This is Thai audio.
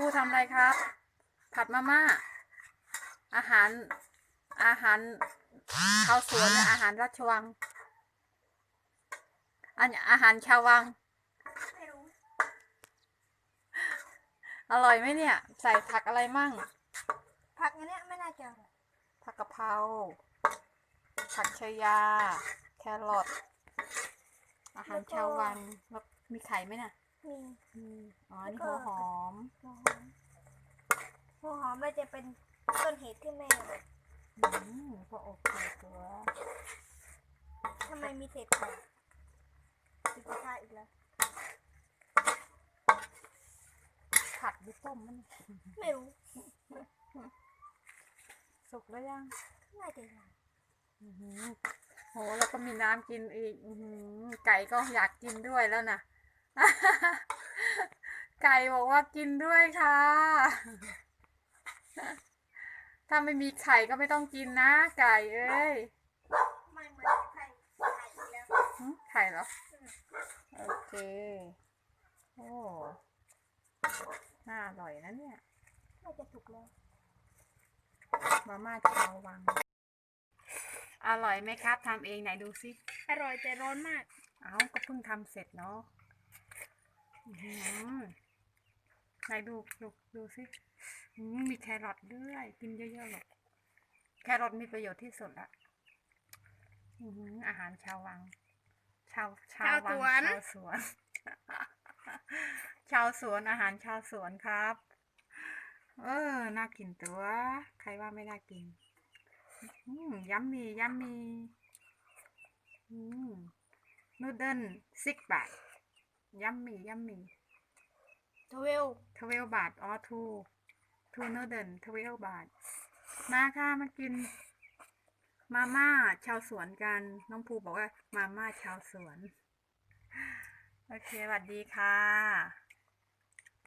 ภูทำอะไรครับ ผัดมาม่า อาหาร อาหารชาวสวนเนี่ยอาหารราชวังอันอาหารชาววังไม่รู้อร่อยไหมเนี่ย ใส่ผักอะไรมั่ง ผักอันเนี้ยไม่น่าจะอร่อยผักกะเพรา ผักชายา แครอท อาหารชาววังแล้วมีไข่ไหมน่ะมีอื มอ๋อ นี่หัวหอม หัวหอมหัวหอมเราจะเป็นต้นเหตุที่แม่อืมก็โอเคตัวทำไมมีเศษผักติดกระทะอีกแล้วผัดหรือต้มมันยไม่รู้สุกแล้วยังน่าจะยังอื้อหือโหแล้วก็มีน้ำกินอีกอื้อหือไก่ก็อยากกินด้วยแล้วนะ ไก่บอกว่ากินด้วยค่ะ ถ้าไม่มีไข่ก็ไม่ต้องกินนะ ไก่เอ้ย ไม่เหมือนไข่ไข่อีกแล้วหึไข่เหรอ โอเค โอ้ น่าอร่อยนะเนี่ย น่าจะถูกแล้วมาม่าชาววังอร่อยไหมครับทำเองไหนดูสิ อร่อยแต่ร้อนมาก เอาก็เพิ่งทำเสร็จเนาะอื้อหือ ไหนดูดูดูสิอืมมีแครอทด้วยกินเยอะๆหรอกแครอทมีประโยชน์ที่สุดละอื้อหืออาหารชาววัง ชาวชาววังชาวสวนชาวสวน ชาวสวนอาหารชาวสวนครับ เออ น่ากินตัว ใครว่าไม่น่ากินอืมยัมมียัมมีอืมนูเดิลซิกบาท ยัมมียัมมีทเวลทเวลบาทอ๋อทูทูนูเดิลทเวลบาท มาค่ะมากิน มาม่าชาวสวนกัน น้องภูบอกว่า มาม่าชาวสวน โอเคสวัสดีค่ะ